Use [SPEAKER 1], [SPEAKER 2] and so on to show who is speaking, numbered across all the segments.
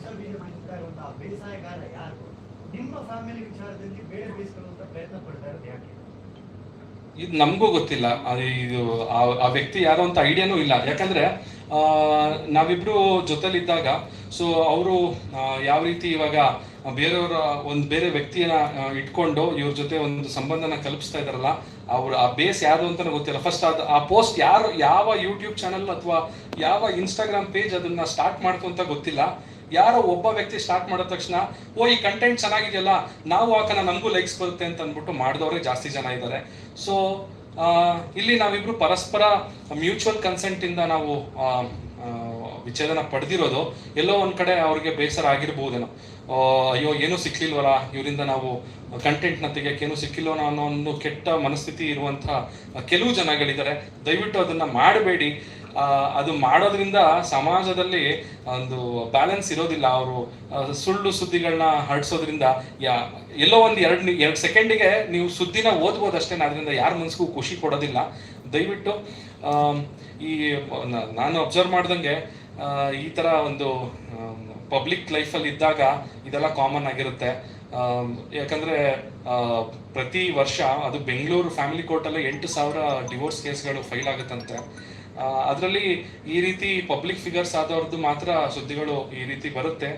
[SPEAKER 1] ವಿಷ ಬೀಜ ಇರುವಂತಹ ಬೇಸಾಯಗಾರ ಯಾರು? ನಿಮ್ಮ ಫ್ಯಾಮಿಲಿ ವಿಚಾರದಲ್ಲಿ ಬೇರೆ ಬೇಯಿಸ್ಕೊಳ್ಳುವಂತ ಪ್ರಯತ್ನ ಪಡ್ತಾ ಇರೋದು ಯಾಕೆ?
[SPEAKER 2] ಇದು ನಮಗೂ ಗೊತ್ತಿಲ್ಲ. ಇದು ಆ- ವ್ಯಕ್ತಿ ಯಾರು ಅಂತ ಐಡಿಯಾನೂ ಇಲ್ಲ. ಯಾಕಂದ್ರೆ ನಾವಿಬ್ರು ಜೊತೆಲಿದ್ದಾಗ ಸೊ ಅವರು ಯಾವ ರೀತಿ ಇವಾಗ ಬೇರೆಯವರ ಒಂದು ಬೇರೆ ವ್ಯಕ್ತಿಯನ್ನ ಇಟ್ಕೊಂಡು ಇವ್ರ ಜೊತೆ ಒಂದು ಸಂಬಂಧನ ಕಲ್ಪಿಸ್ತಾ ಇದಾರಲ್ಲ ಅವ್ರ ಆ ಬೇಸ್ ಯಾರು ಅಂತ ಗೊತ್ತಿಲ್ಲ. ಫಸ್ಟ್ ಅದು ಆ ಪೋಸ್ಟ್ ಯಾರು, ಯಾವ ಯೂಟ್ಯೂಬ್ ಚಾನಲ್ ಅಥವಾ ಯಾವ ಇನ್ಸ್ಟಾಗ್ರಾಮ್ ಪೇಜ್ ಅದನ್ನ ಸ್ಟಾರ್ಟ್ ಮಾಡ್ತು ಅಂತ ಗೊತ್ತಿಲ್ಲ. ಯಾರೋ ಒಬ್ಬ ವ್ಯಕ್ತಿ ಸ್ಟಾರ್ಟ್ ಮಾಡಿದ ತಕ್ಷಣ ಓ ಈ ಕಂಟೆಂಟ್ ಚೆನ್ನಾಗಿದೆಯಲ್ಲ ನಾವು ಹಾಕೋಣ ನಮಗೂ ಲೈಕ್ಸ್ ಬರುತ್ತೆ ಅಂತ ಅಂದ್ಬಿಟ್ಟು ಮಾಡಿದವರೇ ಜಾಸ್ತಿ ಜನ ಇದ್ದಾರೆ. ಸೊ ಇಲ್ಲಿ ನಾವಿಬ್ರು ಪರಸ್ಪರ ಮ್ಯೂಚುವಲ್ ಕನ್ಸೆಂಟ್ ಇಂದ ನಾವು ವಿಚ್ಛೇದನ ಪಡೆದಿರೋದು ಎಲ್ಲೋ ಒಂದ್ ಕಡೆ ಅವ್ರಿಗೆ ಬೇಸರ ಆಗಿರ್ಬೋದೇನೋ. ಆ, ಅಯ್ಯೋ ಏನೂ ಸಿಕ್ಲಿಲ್ವಲ್ಲ ಇವರಿಂದ ನಾವು ಕಂಟೆಂಟ್ನ ತಿಗೆ ಏನೂ ಸಿಕ್ಕಿಲ್ವನೋ ಅನ್ನೋ ಒಂದು ಕೆಟ್ಟ ಮನಸ್ಥಿತಿ ಇರುವಂತಹ ಕೆಲವು ಜನಗಳಿದ್ದಾರೆ. ದಯವಿಟ್ಟು ಅದನ್ನ ಮಾಡಬೇಡಿ. ಅದು ಮಾಡೋದ್ರಿಂದ ಸಮಾಜದಲ್ಲಿ ಒಂದು ಬ್ಯಾಲೆನ್ಸ್ ಇರೋದಿಲ್ಲ. ಅವರು ಸುಳ್ಳು ಸುದ್ದಿಗಳನ್ನ ಹರಡ್ಸೋದ್ರಿಂದ ಯಾ, ಎಲ್ಲೋ ಒಂದು ಎರಡು ಎರಡು ಸೆಕೆಂಡಿಗೆ ನೀವು ಸುದ್ದಿನ ಓದ್ಬೋದು ಅಷ್ಟೇ ಅದರಿಂದ ಯಾರ ಮನ್ಸಿಗೂ ಖುಷಿ ಕೊಡೋದಿಲ್ಲ. ದಯವಿಟ್ಟು ಈ ನಾನು ಅಬ್ಸರ್ವ್ ಮಾಡ್ದಂಗೆ ಈ ಥರ ಒಂದು ಪಬ್ಲಿಕ್ ಲೈಫಲ್ಲಿ ಇದ್ದಾಗ ಇದೆಲ್ಲ ಕಾಮನ್ ಆಗಿರುತ್ತೆ. ಯಾಕಂದರೆ ಪ್ರತಿ ವರ್ಷ ಅದು ಬೆಂಗಳೂರು ಫ್ಯಾಮಿಲಿ ಕೋರ್ಟಲ್ಲಿ ಎಂಟು ಸಾವಿರ ಡಿವೋರ್ಸ್ ಕೇಸ್ಗಳು ಫೈಲ್ ಆಗುತ್ತಂತೆ. ಅದರಲ್ಲಿ ಈ ರೀತಿ ಪಬ್ಲಿಕ್ ಫಿಗರ್ಸ್ ಆದವ್ರದ್ದು ಮಾತ್ರ ಸುದ್ದಿಗಳು ಈ ರೀತಿ ಬರುತ್ತೆ.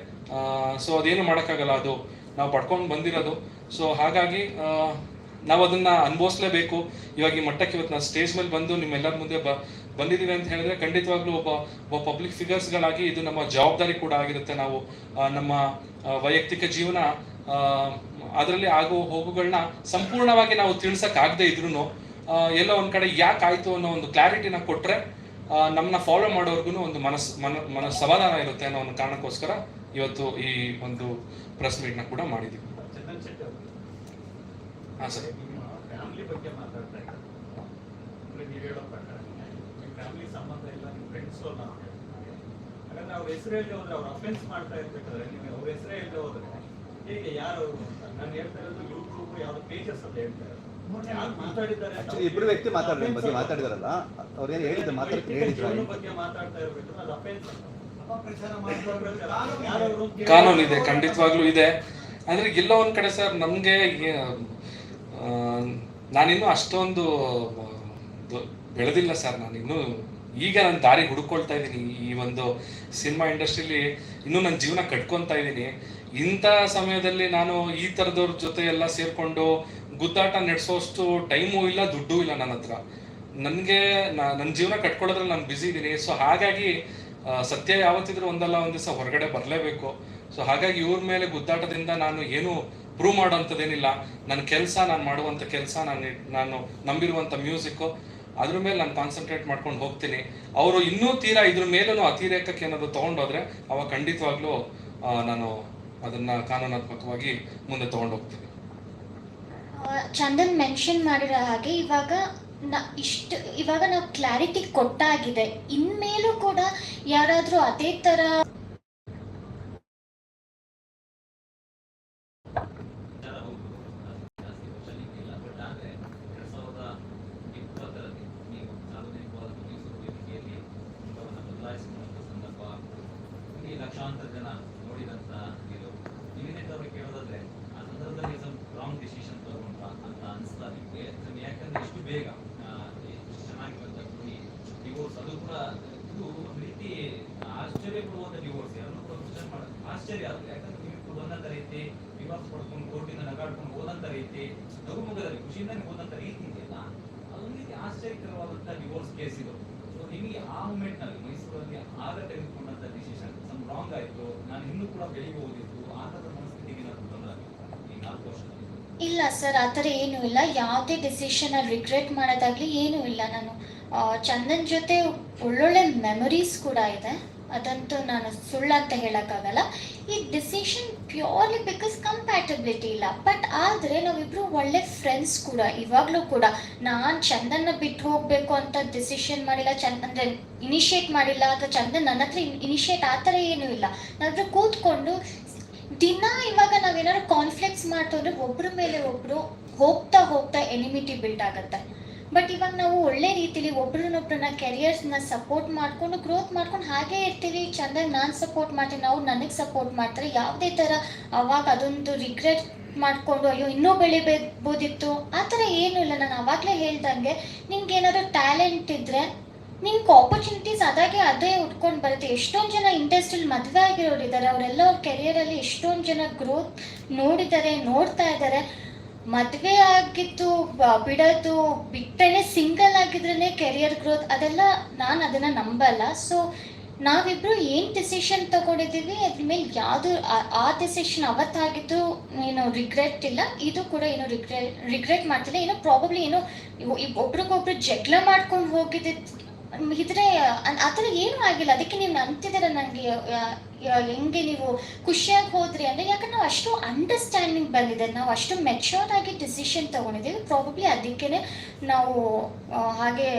[SPEAKER 2] ಸೊ ಅದೇನು ಮಾಡೋಕ್ಕಾಗಲ್ಲ ಅದು. ನಾವು ಪಡ್ಕೊಂಡು ಬಂದಿರೋದು. ಸೊ ಹಾಗಾಗಿ ನಾವು ಅದನ್ನ ಅನುಭವಿಸ್ಲೇಬೇಕು. ಇವಾಗ ಈ ಮಟ್ಟಕ್ಕೆ ಇವತ್ತು ನಾವು ಸ್ಟೇಜ್ ಮೇಲೆ ಬಂದು ನಿಮ್ಮೆಲ್ಲರ ಮುಂದೆ ಬ ಬಂದಿದ್ದೀವಿ ಅಂತ ಹೇಳಿದ್ರೆ ಖಂಡಿತವಾಗ್ಲೂ ಒಬ್ಬ ಒಬ್ಬ ಪಬ್ಲಿಕ್ ಫಿಗರ್ಸ್ಗಳಾಗಿ ಇದು ನಮ್ಮ ಜವಾಬ್ದಾರಿ ಕೂಡ ಆಗಿರುತ್ತೆ ನಾವು. ನಮ್ಮ ವೈಯಕ್ತಿಕ ಜೀವನ ಅದರಲ್ಲಿ ಆಗೋ ಹೋಗುಗಳನ್ನ ಸಂಪೂರ್ಣವಾಗಿ ನಾವು ತಿಳಿಸಕ್ ಆಗದೆ ಇದ್ರು ಎಲ್ಲೋ ಒಂದ್ ಕಡೆ ಯಾಕೆ ಆಯ್ತು ಅನ್ನೋ ಒಂದು ಕ್ಲಾರಿಟಿನ ಕೊಟ್ರೆ ನಮ್ಮನ್ನ ಫಾಲೋ ಮಾಡೋರ್ಗು ಒಂದು ಮನಸ್ ಮನ ಮನ ಸಮಾಧಾನ ಇರುತ್ತೆ ಅನ್ನೋ ಒಂದು ಕಾರಣಕ್ಕೋಸ್ಕರ ಇವತ್ತು ಈ ಒಂದು ಪ್ರೆಸ್ ಮೀಟ್ನ ಕೂಡ ಮಾಡಿದ್ದೀವಿ ಹಾ ಸರ್.
[SPEAKER 1] ಹೇಳ್ತಾರೆ. ಹೇಳ್ತಾ ಇರೋದು ಯೂಟ್ಯೂಬ್ ಯಾವ್ದು ಪೇಜಸ್ ಅಂತ ಹೇಳ್ತಾ ಅಂತ
[SPEAKER 3] ಇಬ್ರು ವ್ಯಕ್ತಿ ಮಾತಾಡಿದ ಬಗ್ಗೆ ಮಾತಾಡಿದಾರಲ್ಲ ಅವ್ರೇನು ಏನು ಹೇಳಿದ್ರು ಮಾತಾಡ್ತಾರೆ
[SPEAKER 1] ವೈಯಕ್ತಿಕ
[SPEAKER 3] ಹೇಳಿದ್ರು
[SPEAKER 1] ಬಗ್ಗೆ ಮಾತಾಡ್ತಾ ಇರ್ಬೇಕು ಅದು ಅಫೆನ್ಸ್
[SPEAKER 4] ಅಪಪ್ರಚಾರ ಮಾಡ್ತಾರೆ
[SPEAKER 1] ಯಾರವರು
[SPEAKER 2] ಕಾನೂನು ಇದೆ ಖಂಡಿತವಾಗ್ಲೂ ಇದೆ. ಅಂದ್ರೆ ಎಲ್ಲೋ ಒಂದ್ ಕಡೆ ಸರ್ ನಮ್ಗೆ ನಾನಿನ್ನು ಅಷ್ಟೊಂದು ಬೆಳೆದಿಲ್ಲ ಸರ್ ನಾನಿನ್ನೂ ಈಗ ನಾನು ದಾರಿ ಹುಡುಕೊಳ್ತಾ ಇದ್ದೀನಿ. ಈ ಒಂದು ಸಿನಿಮಾ ಇಂಡಸ್ಟ್ರಿಲಿ ಇನ್ನೂ ನನ್ನ ಜೀವನ ಕಟ್ಕೊತಾ ಇದ್ದೀನಿ. ಇಂಥ ಸಮಯದಲ್ಲಿ ನಾನು ಈ ಥರದವ್ರ ಜೊತೆ ಎಲ್ಲ ಸೇರ್ಕೊಂಡು ಗುದ್ದಾಟ ನಡೆಸೋಷ್ಟು ಟೈಮು ಇಲ್ಲ ದುಡ್ಡು ಇಲ್ಲ ನನ್ನ ಹತ್ರ. ನನಗೆ ನನ್ನ ಜೀವನ ಕಟ್ಕೊಳ್ಳೋದ್ರಲ್ಲಿ ನಾನು ಬ್ಯುಸಿ ಇದ್ದೀನಿ ಸೊ ಹಾಗಾಗಿ ಸತ್ಯ ಯಾವತ್ತಿದ್ರೂ ಒಂದಲ್ಲ ಒಂದು ದಿವಸ ಹೊರಗಡೆ ಬರಲೇಬೇಕು. ಸೊ ಹಾಗಾಗಿ ಇವ್ರ ಮೇಲೆ ಗುದ್ದಾಟದಿಂದ ನಾನು ಏನು ಪ್ರೂವ್ ಮಾಡೋಂಥದ್ದೇನಿಲ್ಲ. ನನ್ನ ಕೆಲಸ ನಾನು ಮಾಡುವಂಥ ಕೆಲಸ ನಾನು ನಾನು ನಂಬಿರುವಂಥ ಮ್ಯೂಸಿಕ್ಕು ಅದ್ರ ಮೇಲೆ ನಾನು ಕಾನ್ಸಂಟ್ರೇಟ್ ಮಾಡ್ಕೊಂಡು ಹೋಗ್ತೀನಿ. ಅವರು ಇನ್ನೂ ತೀರಾ ಇದ್ರ ಮೇಲೂ ಅತಿರೇಕಕ್ಕೆ ಏನಾದ್ರು ತೊಗೊಂಡೋದ್ರೆ ಅವಾಗ ಖಂಡಿತವಾಗ್ಲೂ ನಾನು ಅದನ್ನ ಕಾನೂನಾತ್ಮಕವಾಗಿ ಮುಂದೆ ತೊಗೊಂಡು ಹೋಗ್ತೀನಿ
[SPEAKER 5] ಆ, ಚಂದನ್ ಮೆನ್ಷನ್ ಮಾಡಿರೋ ಹಾಗೆ ಇವಾಗ ನ ಇಷ್ಟು ಇವಾಗ ನಾವು ಕ್ಲಾರಿಟಿ ಕೊಟ್ಟಾಗಿದೆ. ಇನ್ಮೇಲೂ ಕೂಡ ಯಾರಾದರೂ ಅದೇ ಥರ
[SPEAKER 6] ವಿಚಾರ ಹೌದು ಜಾಸ್ತಿ ವರ್ಷ ಇಲ್ಲ ಬಟ್ ಆದರೆ ಎರಡು ಸಾವಿರದ ಇಪ್ಪತ್ತರಲ್ಲಿ ನೀವು ಸಾರ್ವಜನಿಕವಾದ ಮೈಸೂರು ವೇದಿಕೆಯಲ್ಲಿ ಮುಖವನ್ನು ಬದಲಾಯಿಸಿಕೊಂಡ ಸಂದರ್ಭ ಇಲ್ಲಿ ಲಕ್ಷಾಂತರ ಜನ ನೋಡಿದಂಥ ಇದು ಇಮಿಡಿಯೇಟ್ ಅವ್ರಿಗೆ ಕೇಳೋದಾದ್ರೆ ಆ ಸಂದರ್ಭದಲ್ಲಿ ಸ್ವಲ್ಪ ರಾಂಗ್ ಡಿಸಿಷನ್ ತಗೊಂಡ್ರ ಅಂತ ಅನಿಸ್ತಾ ನಿಮಗೆ ಯಾಕಂದ್ರೆ ಇಷ್ಟು ಬೇಗ ಚೆನ್ನಾಗಿ ಬಂದ ಕುಡಿ. ಡಿವೋರ್ಸ್ ಅದು ಕೂಡ, ಇದು ಒಂದು ರೀತಿ ಆಶ್ಚರ್ಯ ಕೊಡುವಂತ ಡಿವೋರ್ಸ್ ಕೂಡ ಆಶ್ಚರ್ಯ ಆಗುತ್ತೆ. ಯಾಕಂದ್ರೆ ನೀವು ಬಂದಂತ ರೀತಿ ಡಿವೋರ್ಸ್ ಪಡ್ಕೊಂಡು ಕೋರ್ಟಿಂದ ನಗಾಡ್ಕೊಂಡು ಹೋದಂತ ರೀತಿ ನಗುಮುಗದಲ್ಲಿ ಖುಷಿಯಿಂದ ಹೋದಂತ ರೀತಿ ಇದೆಯಲ್ಲ, ಅದೊಂದು ರೀತಿ ಆಶ್ಚರ್ಯಕರವಾದಂತಹ ಡಿವೋರ್ಸ್ ಕೇಸ್ ಇದು. ಸೊ ನಿಮಗೆ ಆ ಮೂಮೆಂಟ್ನಲ್ಲಿ ಮೈಸೂರಲ್ಲಿ ಆಗ ತೆಗೆದುಕೊಂಡಂತ ಡಿಸಿಷನ್ ಸಮ್ ರಾಂಗ್ ಆಯ್ತು, ನಾನು ಇನ್ನೂ ಕೂಡ ಬೆಳಿಬಹುದಿತ್ತು
[SPEAKER 5] ಇಲ್ಲ ಸರ್, ಆ ಥರ ಏನೂ ಇಲ್ಲ. ಯಾವುದೇ ಡಿಸಿಷನ್ ರಿಗ್ರೆಟ್ ಮಾಡೋದಾಗಲಿ ಏನೂ ಇಲ್ಲ ನಾನು. ಚಂದನ್ ಜೊತೆ ಒಳ್ಳೊಳ್ಳೆ ಮೆಮೊರೀಸ್ ಕೂಡ ಇದೆ. ಅದಂತೂ ನಾನು ಸುಳ್ಳು ಅಂತ ಹೇಳೋಕ್ಕಾಗಲ್ಲ. ಈ ಡಿಸಿಷನ್ ಪ್ಯೂರ್ಲಿ ಬಿಕಾಸ್ ಕಂಪ್ಯಾಟಬಿಲಿಟಿ ಇಲ್ಲ. ಬಟ್ ಆದರೆ ನಾವಿಬ್ಬರು ಒಳ್ಳೆ ಫ್ರೆಂಡ್ಸ್ ಕೂಡ, ಇವಾಗಲೂ ಕೂಡ. ನಾನು ಚಂದನ್ನ ಬಿಟ್ಟು ಹೋಗಬೇಕು ಅಂತ ಡಿಸಿಷನ್ ಮಾಡಿಲ್ಲ ಚಂದ ಅಂದರೆ ಇನಿಷಿಯೇಟ್ ಮಾಡಿಲ್ಲ, ಅಥವಾ ಚಂದನ್ ನನ್ನ ಹತ್ರ ಇನಿಷಿಯೇಟ್ ಆ ಥರ ಏನೂ ಇಲ್ಲ. ನಾವಿಬ್ರು ಕೂತ್ಕೊಂಡು ದಿನ ಇವಾಗ ನಾವೇನಾದ್ರು ಕಾನ್ಫ್ಲಿಕ್ಟ್ಸ್ ಮಾಡ್ತಂದ್ರೆ ಒಬ್ರ ಮೇಲೆ ಒಬ್ರು ಹೋಗ್ತಾ ಹೋಗ್ತಾ ಎನಿಮಿಟಿ ಬಿಲ್ಡ್ ಆಗುತ್ತೆ. ಬಟ್ ಇವಾಗ ನಾವು ಒಳ್ಳೆ ರೀತಿಲಿ ಒಬ್ರನ್ನೊಬ್ರನ್ನ ಕೆರಿಯರ್ಸ್ನ ಸಪೋರ್ಟ್ ಮಾಡ್ಕೊಂಡು ಗ್ರೋತ್ ಮಾಡ್ಕೊಂಡು ಹಾಗೆ ಇರ್ತೀವಿ. ಚೆಂದಾಗಿ ನಾನು ಸಪೋರ್ಟ್ ಮಾಡ್ತೀನಿ, ಅವ್ರು ನನಗೆ ಸಪೋರ್ಟ್ ಮಾಡ್ತಾರೆ. ಯಾವುದೇ ಥರ ಅವಾಗ ಅದೊಂದು ರಿಗ್ರೆಟ್ ಮಾಡಿಕೊಂಡು ಅಯ್ಯೋ ಇನ್ನೂ ಬೆಳಿಬೋದಿತ್ತು ಆ ಥರ ಏನೂ ಇಲ್ಲ. ನಾನು ಅವಾಗಲೇ ಹೇಳ್ದಂಗೆ ನಿಮ್ಗೆ ಏನಾದರೂ ಟ್ಯಾಲೆಂಟ್ ಇದ್ದರೆ ನಿಮ್ಗೆ ಆಪರ್ಚುನಿಟೀಸ್ ಅದಾಗೆ ಅದೇ ಉಟ್ಕೊಂಡು ಬರುತ್ತೆ. ಎಷ್ಟೊಂದು ಜನ ಇಂಡಸ್ಟ್ರಿಯಲ್ಲಿ ಮದುವೆ ಆಗಿರೋರು ಇದ್ದಾರೆ ಅವರೆಲ್ಲ ಅವ್ರ ಕೆರಿಯರಲ್ಲಿ ಎಷ್ಟೊಂದು ಜನ ಗ್ರೋತ್ ನೋಡಿದ್ದಾರೆ ನೋಡ್ತಾ ಇದ್ದಾರೆ ಮದುವೆ ಆಗಿದ್ದು ಬಿಡೋದು, ಬಿಟ್ಟರೆ ಸಿಂಗಲ್ ಆಗಿದ್ರೇ ಕೆರಿಯರ್ ಗ್ರೋತ್ ಅದೆಲ್ಲ ನಾನು ಅದನ್ನು ನಂಬಲ್ಲ. ಸೊ ನಾವಿಬ್ರು ಏನು ಡಿಸಿಷನ್ ತಗೊಂಡಿದ್ದೀವಿ, ಅದ್ರ ಮೇಲೆ ಯಾವುದು ಆ ಡಿಸಿಷನ್ ಅವತ್ತಾಗಿದ್ದು ಏನು ರಿಗ್ರೆಟ್ ಇಲ್ಲ. ಇದು ಕೂಡ ಏನು ರಿಗ್ರೆಟ್ ರಿಗ್ರೆಟ್ ಮಾಡ್ತಿಲ್ಲ. ಏನೋ ಪ್ರಾಬಬ್ಲಿ ಏನೋ ಒಬ್ರಿಗೊಬ್ರು ಜಗಳ ಮಾಡ್ಕೊಂಡು ಹೋಗಿದ್ದ ಇದ್ರೆ ಆ ಥರ ಏನೂ ಆಗಿಲ್ಲ. ಅದಕ್ಕೆ ನೀವು ಅಂತಿದ್ದೀರ ನನಗೆ ಹೆಂಗೆ ನೀವು ಖುಷಿಯಾಗಿ ಹೋದ್ರಿ ಅಂದರೆ ಯಾಕಂದ್ರೆ ನಾವು ಅಷ್ಟು ಅಂಡರ್ಸ್ಟ್ಯಾಂಡಿಂಗ್ ಬಂದಿದೆ. ನಾವು ಅಷ್ಟು ಮೆಚ್ಯೂರ್ ಆಗಿ ಡಿಸಿಷನ್ ತಗೊಂಡಿದ್ದೀವಿ. ಪ್ರಾಬಬ್ಲಿ ಅದಕ್ಕೇ ನಾವು ಹಾಗೆ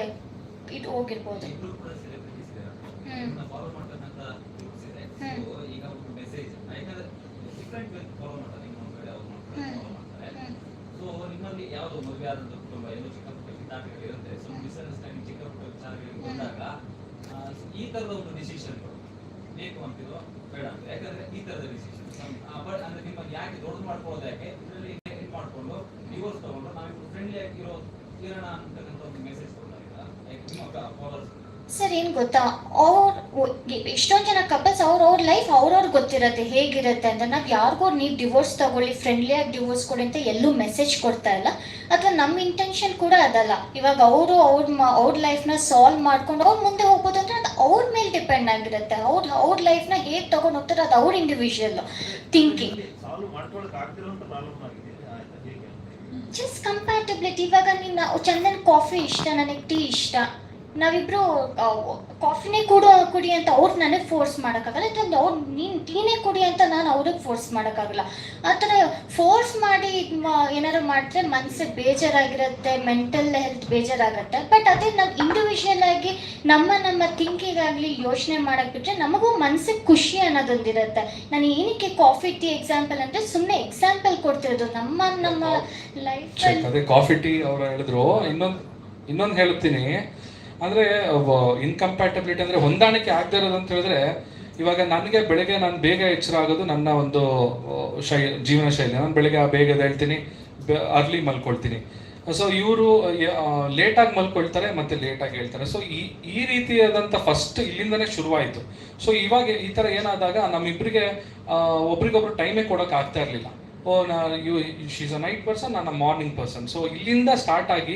[SPEAKER 5] ಇದು ಹೋಗಿರ್ಬೋದು.
[SPEAKER 6] ಇಬ್ರು ಕೂಡ celebrities ಬಂದಾಗ ಈ ತರದ ಒಂದು ಡಿಸಿಷನ್ ಬೇಕು ಅಂತಿರೋ ಬೇಡ ಅಂತ. ಯಾಕಂದ್ರೆ ಈ ತರದ ಡಿಸಿಷನ್ ಬಟ್ ಅಂದ್ರೆ ನಿಮಗೆ ಯಾಕೆ ದೊಡ್ಡದು ಮಾಡ್ಕೊಳ್ಳೋದು ಯಾಕೆ? ಇದರಲ್ಲಿ ಇದು ಮಾಡ್ಕೊಂಡು ಡಿವೋರ್ಸ್ ತಗೊಂಡು ನಾವಿಬ್ರು ಫ್ರೆಂಡ್ಲಿ ಆಗಿರೋ ಇರೋಣ ಅಂತಕ್ಕಂಥ ಒಂದು ಮೆಸೇಜ್ ಕೊಡ್ತಾ ಇಲ್ಲ ನಿಮ್ಮ
[SPEAKER 5] ಸರ್, ಏನು ಗೊತ್ತಾ? ಅವ್ರು ಎಷ್ಟೊಂದು ಜನ ಕಪಲ್ಸ್ ಅವ್ರ ಅವ್ರ ಲೈಫ್ ಅವ್ರವ್ರಿಗೆ ಗೊತ್ತಿರತ್ತೆ, ಹೇಗಿರುತ್ತೆ ಅಂತ. ನಾವು ಯಾರಿಗೂ ನೀವು ಡಿವೋರ್ಸ್ ತಗೊಳ್ಳಿ ಫ್ರೆಂಡ್ಲಿ ಆಗಿ ಡಿವೋರ್ಸ್ ಕೊಡಿ ಅಂತ ಎಲ್ಲೂ ಮೆಸೇಜ್ ಕೊಡ್ತಾ ಇಲ್ಲ. ಅಥವಾ ನಮ್ಮ ಇಂಟೆನ್ಷನ್ ಕೂಡ ಅದಲ್ಲ. ಇವಾಗ ಅವರು ಅವ್ರ ಅವ್ರ ಲೈಫ್ನ ಸಾಲ್ವ್ ಮಾಡ್ಕೊಂಡು ಅವ್ರು ಮುಂದೆ ಹೋಗ್ಬೋದು ಅಂದ್ರೆ ಅದು ಅವ್ರ ಮೇಲೆ ಡಿಪೆಂಡ್ ಆಗಿರುತ್ತೆ. ಅವ್ರ ಅವ್ರ ಲೈಫ್ನ ಹೇಗೆ ತಗೊಂಡು ಹೋಗ್ತಾರೆ ಅದು ಅವ್ರ ಇಂಡಿವಿಜುವಲ್ ಥಿಂಕಿಂಗ್ ಜಸ್ಟ್ ಕಂಪ್ಯಾಟಬಿಲಿಟಿ ಇವಾಗ ನೀನು ಚಂದನ್ ಕಾಫಿ ಇಷ್ಟ, ನನಗೆ ಟೀ ಇಷ್ಟ. ನಾವಿಬ್ರು ಕಾಫಿನೇ ಕುಡು ಕುಡಿ ಅಂತ ಅವ್ರು ನನಗೆ ಫೋರ್ಸ್ ಮಾಡೋಕ್ಕಾಗಲ್ಲ. ಯಾಕಂದ್ರೆ ಅವ್ರು ನೀನು ಟೀನೇ ಕುಡಿ ಅಂತ ನಾನು ಅವ್ರಿಗೆ ಫೋರ್ಸ್ ಮಾಡೋಕ್ಕಾಗಲ್ಲ. ಆ ಥರ ಫೋರ್ಸ್ ಮಾಡಿ ಏನಾರು ಏನಾದ್ರು ಮಾಡಿದ್ರೆ ಮನಸ್ಸಿಗೆ ಬೇಜಾರಾಗಿರುತ್ತೆ ಮೆಂಟಲ್ ಹೆಲ್ತ್ ಬೇಜಾರಾಗುತ್ತೆ. ಬಟ್ ಅದೇ ನಾವು ಇಂಡಿವಿಜುವಲ್ ಆಗಿ ನಮ್ಮ ನಮ್ಮ ಥಿಂಕಿಂಗ್ ಆಗಲಿ ಯೋಚನೆ ಮಾಡೋಕ್ಕೆ ಬಿಟ್ಟರೆ ನಮಗೂ ಮನಸ್ಸಿಗೆ ಖುಷಿ ಅನ್ನೋದೊಂದಿರುತ್ತೆ. ನಾನು ಏನಕ್ಕೆ ಕಾಫಿ ಟೀ ಎಕ್ಸಾಂಪಲ್ ಅಂದರೆ ಸುಮ್ಮನೆ ಎಕ್ಸಾಂಪಲ್ ಕೊಡ್ತಿರೋದು. ನಮ್ಮ ನಮ್ಮ
[SPEAKER 2] ಲೈಫ್ ಕಾಫಿ ಟೀ ಅವ್ರು ಹೇಳಿದ್ರು. ಇನ್ನೊಂದು ಇನ್ನೊಂದು ಹೇಳ್ತೀನಿ ಅಂದ್ರೆ ಇನ್ಕಂಪ್ಯಾಟಬಿಲಿಟಿ ಅಂದ್ರೆ ಹೊಂದಾಣಿಕೆ ಆಗದೆ ಇರೋದು ಅಂತ ಹೇಳಿದ್ರೆ, ಇವಾಗ ನನಗೆ ಬೆಳಗ್ಗೆ ನಾನು ಬೇಗ ಎಚ್ಚರ ಆಗೋದು ನನ್ನ ಒಂದು ಶೈ, ಜೀವನ ಶೈಲಿ. ನಾನು ಬೆಳಗ್ಗೆ ಬೇಗ ಹೇಳ್ತೀನಿ ಅರ್ಲಿ ಮಲ್ಕೊಳ್ತೀನಿ. ಸೊ ಇವರು ಲೇಟಾಗಿ ಮಲ್ಕೊಳ್ತಾರೆ, ಮತ್ತೆ ಲೇಟಾಗಿ ಹೇಳ್ತಾರೆ. ಸೊ ಈ ಈ ರೀತಿಯಾದಂಥ ಫಸ್ಟ್ ಇಲ್ಲಿಂದನೇ ಶುರುವಾಯಿತು. ಸೊ ಇವಾಗ ಈ ಥರ ಏನಾದಾಗ ನಮ್ಮಿಬ್ಬರಿಗೆ ಒಬ್ರಿಗೊಬ್ರು ಟೈಮೇ ಕೊಡೋಕೆ ಆಗ್ತಾ ಇರಲಿಲ್ಲ. ಓ, ನಾ you she's a night person ನಾನು ಮಾರ್ನಿಂಗ್ ಪರ್ಸನ್ ಸೊ ಇಲ್ಲಿಂದ ಸ್ಟಾರ್ಟ್ ಆಗಿ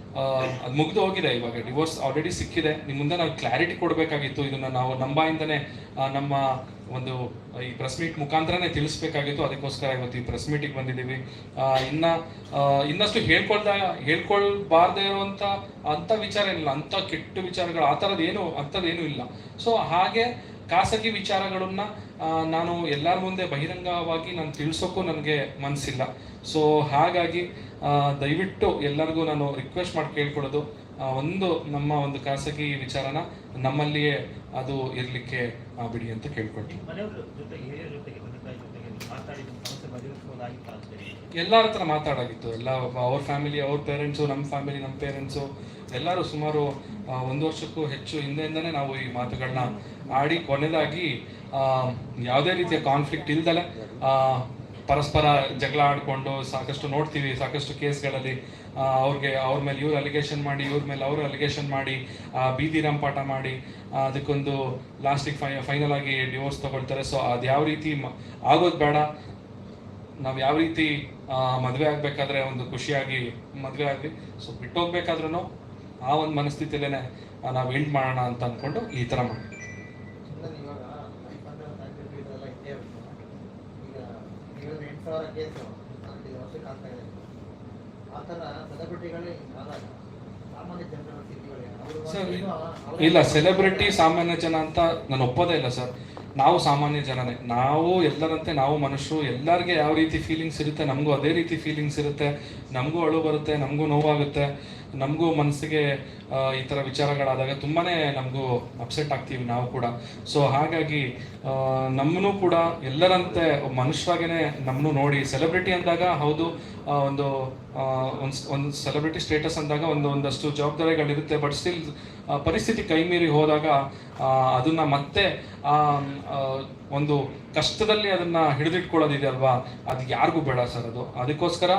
[SPEAKER 2] ಅದು ಮುಗಿದು ಹೋಗಿದೆ, ಇವಾಗ ಡಿವೋರ್ಸ್ ಆಲ್ರೆಡಿ ಸಿಕ್ಕಿದೆ. ನಿಮ್ಮ ಮುಂದೆ ನಾವು ಕ್ಲಾರಿಟಿ ಕೊಡಬೇಕಾಗಿತ್ತು. ಇದನ್ನು ನಾವು ನಮ್ಮ ಬಾಯಿಂದನೇ ನಮ್ಮ ಒಂದು, ಈ ಪ್ರೆಸ್ ಮೀಟ್ ಮುಖಾಂತರನೇ ತಿಳಿಸ್ಬೇಕಾಗಿತ್ತು. ಅದಕ್ಕೋಸ್ಕರ ಇವತ್ತು ಈ ಪ್ರೆಸ್ ಮೀಟಿಗೆ ಬಂದಿದ್ದೀವಿ. ಇನ್ನ ಇನ್ನಷ್ಟು ಹೇಳ್ಕೊಳ್ದ, ಹೇಳ್ಕೊಳ್ಬಾರ್ದೇ ಇರುವಂಥ ಅಂತ ವಿಚಾರ ಇಲ್ಲ ಅಂತ ಕೆಟ್ಟ ವಿಚಾರಗಳು, ಆ ಥರದ್ದು ಏನು ಅಂಥದ್ದೇನು ಇಲ್ಲ. ಸೊ ಹಾಗೆ ಖಾಸಗಿ ವಿಚಾರಗಳನ್ನ ನಾನು ಎಲ್ಲರ ಮುಂದೆ ಬಹಿರಂಗವಾಗಿ ನಾನು ತಿಳಿಸೋಕ್ಕೂ ನನಗೆ ಮನಸ್ಸಿಲ್ಲ ಸೊ ಹಾಗಾಗಿ ದಯವಿಟ್ಟು ಎಲ್ಲರಿಗೂ ನಾನು ರಿಕ್ವೆಸ್ಟ್ ಮಾಡಿ ಕೇಳ್ಕೊಳ್ಳೋದು. ಒಂದು ನಮ್ಮ ಒಂದು ಖಾಸಗಿ ವಿಚಾರನ ನಮ್ಮಲ್ಲಿಯೇ ಅದು ಇರಲಿಕ್ಕೆ ಬಿಡಿ ಅಂತ ಕೇಳ್ಕೊಳ್ತೀನಿ. ಎಲ್ಲರ ಹತ್ರ ಮಾತಾಡಾಗಿತ್ತು ಎಲ್ಲ ಅವ್ರ ಫ್ಯಾಮಿಲಿ ಅವ್ರ ಪೇರೆಂಟ್ಸು ನಮ್ಮ ಫ್ಯಾಮಿಲಿ ನಮ್ಮ ಪೇರೆಂಟ್ಸು ಎಲ್ಲರೂ ಸುಮಾರು ಒಂದು ವರ್ಷಕ್ಕೂ ಹೆಚ್ಚು ಹಿಂದೆಯಿಂದನೇ ನಾವು ಈ ಮಾತುಗಳನ್ನ ಆಡಿ ಕೊನೆಯದಾಗಿ ಯಾವುದೇ ರೀತಿಯ ಕಾನ್ಫ್ಲಿಕ್ಟ್ ಇಲ್ದಲೆ ಪರಸ್ಪರ ಜಗಳ ಆಡಿಕೊಂಡು ಸಾಕಷ್ಟು ನೋಡ್ತೀವಿ. ಸಾಕಷ್ಟು ಕೇಸ್ಗಳಲ್ಲಿ ಅವ್ರಿಗೆ ಅವ್ರ ಮೇಲೆ ಇವ್ರು ಅಲಿಗೇಷನ್ ಮಾಡಿ, ಇವ್ರ ಮೇಲೆ ಅವರು ಅಲಿಗೇಷನ್ ಮಾಡಿ ಬೀದಿ ರಂಪಾಟ ಮಾಡಿ ಅದಕ್ಕೊಂದು ಲಾಸ್ಟಿಗೆ ಫೈ ಫೈನಲ್ ಆಗಿ ಡಿವೋರ್ಸ್ ತಗೊಳ್ತಾರೆ. ಸೊ ಅದು ಯಾವ ರೀತಿ ಆಗೋದು ಬೇಡ. ನಾವು ಯಾವ ರೀತಿ ಮದುವೆ ಆಗಬೇಕಾದ್ರೆ ಒಂದು ಖುಷಿಯಾಗಿ ಮದುವೆ ಆಗಲಿ. ಸೊ ಬಿಟ್ಟು ಹೋಗ್ಬೇಕಾದ್ರೂ ಆ ಒಂದು ಮನಸ್ಥಿತಿಲೇ ನಾವು ಎಂಡ್ ಮಾಡೋಣ ಅಂತ ಅಂದ್ಕೊಂಡು ಈ ಥರ ಮಾಡಿ ಸರ್, ಇಲ್ಲ ಸೆಲೆಬ್ರಿಟಿ ಸಾಮಾನ್ಯ ಜನ ಅಂತ ನಾನು ಒಪ್ಪೋದೇ ಇಲ್ಲ ಸರ್ ನಾವು ಸಾಮಾನ್ಯ ಜನನೇ ನಾವು ಎಲ್ಲರಂತೆ ನಾವು ಮನುಷ್ಯರು, ಎಲ್ಲರಿಗೆ ಯಾವ ರೀತಿ ಫೀಲಿಂಗ್ಸ್ ಇರುತ್ತೆ ನಮಗೂ ಅದೇ ರೀತಿ ಫೀಲಿಂಗ್ಸ್ ಇರುತ್ತೆ. ನಮಗೂ ಅಳು ಬರುತ್ತೆ, ನಮಗೂ ನೋವಾಗುತ್ತೆ. ನಮಗೂ ಮನಸ್ಸಿಗೆ ಈ ಥರ ವಿಚಾರಗಳಾದಾಗ ತುಂಬಾ ನಮಗೂ ಅಪ್ಸೆಟ್ ಆಗ್ತೀವಿ ನಾವು ಕೂಡ. ಸೊ ಹಾಗಾಗಿ ನಮ್ಮನ್ನು ಕೂಡ ಎಲ್ಲರಂತೆ ಮನುಷ್ಯರಾಗೇ ನಮ್ಮನ್ನು ನೋಡಿ ಸೆಲೆಬ್ರಿಟಿ ಅಂದಾಗ ಹೌದು ಒಂದು ಒಂದು ಸೆಲೆಬ್ರಿಟಿ ಸ್ಟೇಟಸ್ ಅಂದಾಗ ಒಂದು, ಒಂದಷ್ಟು ಜವಾಬ್ದಾರಿಗಳಿರುತ್ತೆ ಬಟ್ ಸ್ಟಿಲ್ ಪರಿಸ್ಥಿತಿ ಕೈ ಮೀರಿ ಹೋದಾಗ ಅದನ್ನು ಮತ್ತೆ ಒಂದು ಕಷ್ಟದಲ್ಲಿ ಅದನ್ನ ಹಿಡಿದಿಟ್ಕೊಳ್ಳೋದಿದೆ ಅಲ್ವಾ? ಅದು ಯಾರಿಗೂ ಬೇಡ ಸರ್ ಅದು. ಅದಕ್ಕೋಸ್ಕರ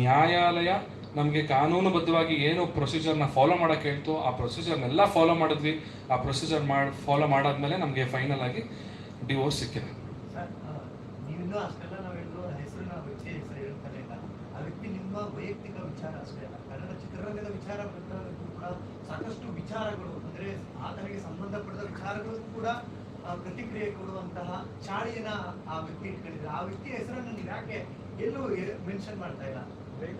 [SPEAKER 2] ನ್ಯಾಯಾಲಯ ನಮಗೆ ಕಾನೂನುಬದ್ಧವಾಗಿ ಏನು ಪ್ರೊಸೀಜರ್ನ ಫಾಲೋ ಮಾಡೋಕೆ ಹೇಳ್ತು ಆ ಪ್ರೊಸೀಜರ್ನೆಲ್ಲ ಫಾಲೋ ಮಾಡಿದ್ವಿ. ಆ ಪ್ರೊಸೀಜರ್ ಮಾಡಿ ಫಾಲೋ ಮಾಡಾದ್ಮೇಲೆ ನಮಗೆ ಫೈನಲ್ ಆಗಿ ಡಿವೋರ್ಸ್ ಸಿಕ್ಕಿದೆ.
[SPEAKER 7] ವೈಯಕ್ತಿಕ ವಿಚಾರ ಅಷ್ಟೇ ಚಿತ್ರರಂಗದ ವಿಚಾರ ಕೂಡ ಸಾಕಷ್ಟು ವಿಚಾರಗಳು, ಅಂದ್ರೆ ಆತನಿಗೆ ಸಂಬಂಧಪಟ್ಟ ವಿಚಾರಗಳು ಕೂಡ ಪ್ರತಿಕ್ರಿಯೆ ಕೊಡುವಂತಹ ಚಾಳಿಯನ್ನ ಆ ವ್ಯಕ್ತಿ ಇಟ್ಕೊಂಡಿದ್ರೆ ಆ ವ್ಯಕ್ತಿಯ ಹೆಸರನ್ನು ಯಾಕೆ ಎಲ್ಲೂ ಮೆನ್ಷನ್ ಮಾಡ್ತಾ ಇಲ್ಲ? ಆಗಿದೆ,